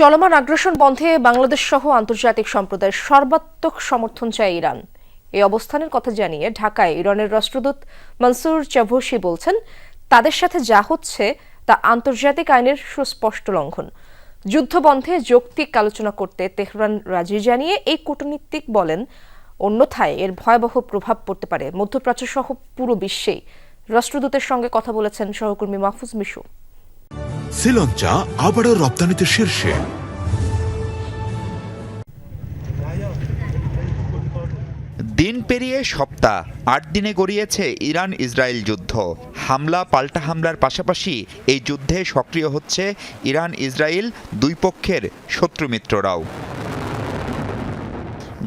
চলমান আগ্রাসন বন্ধে বাংলাদেশ সহ আন্তর্জাতিক সম্প্রদায়ের সর্বাত্মক সমর্থন চায় ইরান। এই অবস্থানের কথা জানিয়ে ঢাকায় ইরানের রাষ্ট্রদূত মনসুর চাভুসি বলছেন, তাদের সাথে যা হচ্ছে তা আন্তর্জাতিক আইনের সুস্পষ্ট লঙ্ঘন। যুদ্ধবন্ধে যৌক্তিক আলোচনা করতে তেহরান রাজি জানিয়ে এই কূটনীতিক বলেন, অন্যথায় এর ভয়াবহ প্রভাব পড়তে পারে। মধ্যপ্রাচ্য সহ পুরো বিশ্বেই। রাষ্ট্রদূতের সঙ্গে কথা বলেছেন সহকর্মী মাহফুজ মিশু। শ্রীলঙ্কা আবারও রপ্তানিতে শীর্ষে। দিন পেরিয়ে সপ্তাহ, আট দিনে গড়িয়েছে ইরান ইসরায়েল যুদ্ধ। হামলা, পাল্টা হামলার পাশাপাশি এই যুদ্ধে সক্রিয় হচ্ছে ইরান ইসরায়েল দুই পক্ষের শত্রু মিত্ররাও।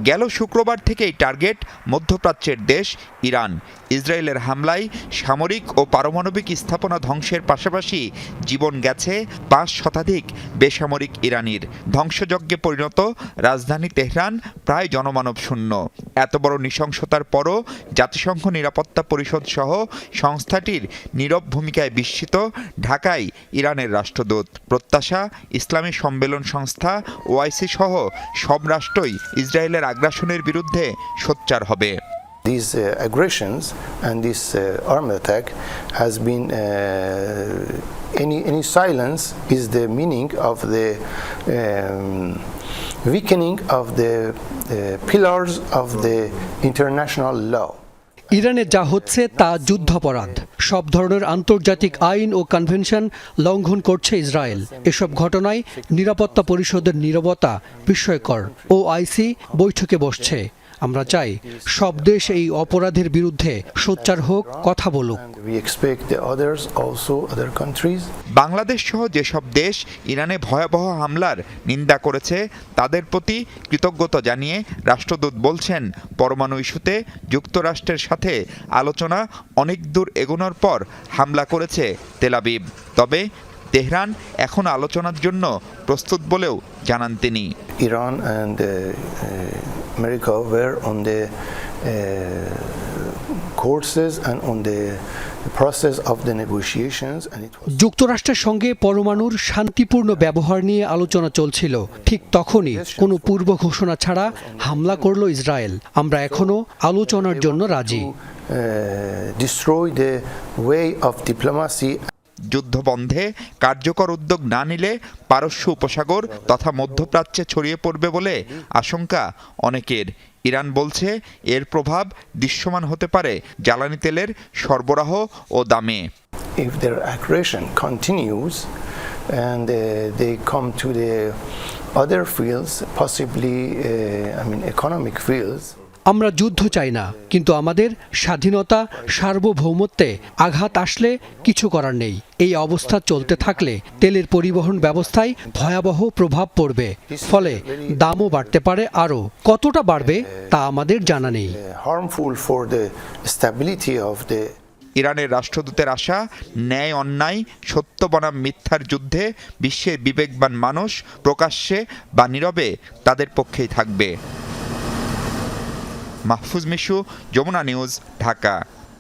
গেল শুক্রবার থেকেই টার্গেট মধ্যপ্রাচ্যের দেশ ইরান। ইসরায়েলের হামলায় সামরিক ও পারমাণবিক স্থাপনা ধ্বংসের পাশাপাশি জীবন গেছে পাঁচ শতাধিক বেসামরিক ইরানির। ধ্বংসযজ্ঞে পরিণত রাজধানী তেহরান প্রায় জনমানব শূন্য। এত বড় নৃশংসতার পরও জাতিসংঘ নিরাপত্তা পরিষদ সহ সংস্থাটির নীরব ভূমিকায় বিস্মিত ঢাকায় ইরানের রাষ্ট্রদূত। প্রত্যাশা, ইসলামী সম্মেলন সংস্থা ওআইসি সহ সব রাষ্ট্রই ইসরায়েলের আগ্রাসনের বিরুদ্ধে সোচ্চার হবে These uh, aggressions and this uh, armed attack has been uh, any any silence is the meaning of the um, weakening of the uh, pillars of the international law. ইরানে যা হচ্ছে তা যুদ্ধাপরাধ সব ধরনের আন্তর্জাতিক আইন ও কনভেনশন লঙ্ঘন করছে ইসরায়েল। এসব ঘটনায় নিরাপত্তা পরিষদের নিরবতা বিস্ময়কর। ও আইসি বৈঠকে বসছে। আমরা চাই সব দেশ এই অপরাধের বিরুদ্ধে সোচ্চার হোক কথা বলুক। বাংলাদেশ সহ যেসব দেশ ইরানে ভয়াবহ হামলার নিন্দা করেছে তাদের প্রতি কৃতজ্ঞতা জানিয়ে রাষ্ট্রদূত বলছেন পরমাণু ইস্যুতে যুক্তরাষ্ট্রের সাথে আলোচনা অনেক দূর এগোনোর পর হামলা করেছে তেলাবিব তবে তেহরান এখন আলোচনার জন্য প্রস্তুত বলেও জানান তিনি। uh, uh, America were on the uh, courses and on the process of the negotiations and it was যুক্তরাষ্ট্রের সঙ্গে পরমাণুর শান্তিপূর্ণ ব্যবহার নিয়ে আলোচনা চলছিল। ঠিক তখনই কোনো পূর্ব ঘোষণা ছাড়া হামলা করল ইসরায়েল। আমরা এখনও আলোচনার জন্য রাজি। যুদ্ধ বন্ধে কার্যকর উদ্যোগ না নিলে পারস্য উপসাগর তথা মধ্যপ্রাচ্যে ছড়িয়ে পড়বে বলে আশঙ্কা। অনেকের। ইরান বলছে, এর প্রভাব দৃশ্যমান হতে পারে জ্বালানি তেলের সরবরাহ ও দামে। If their aggression continues and they come to the other fields possibly I mean economic fields আমরা যুদ্ধ চাই না কিন্তু আমাদের স্বাধীনতা সার্বভৌমত্বে আঘাত আসলে কিছু করার নেই। এই অবস্থা চলতে থাকলে তেলের পরিবহন ব্যবস্থায় ভয়াবহ প্রভাব পড়বে ফলে দামও বাড়তে পারে আরও। কতটা বাড়বে তা আমাদের জানা নেই। ইরানের রাষ্ট্রদূতের আশা ন্যায় অন্যায় সত্য বনাম মিথ্যার যুদ্ধে বিশ্বের বিবেকবান মানুষ প্রকাশ্যে বা নীরবে তাদের পক্ষেই থাকবে। মাহফুজ মিশু যমুনা নিউজ ঢাকা।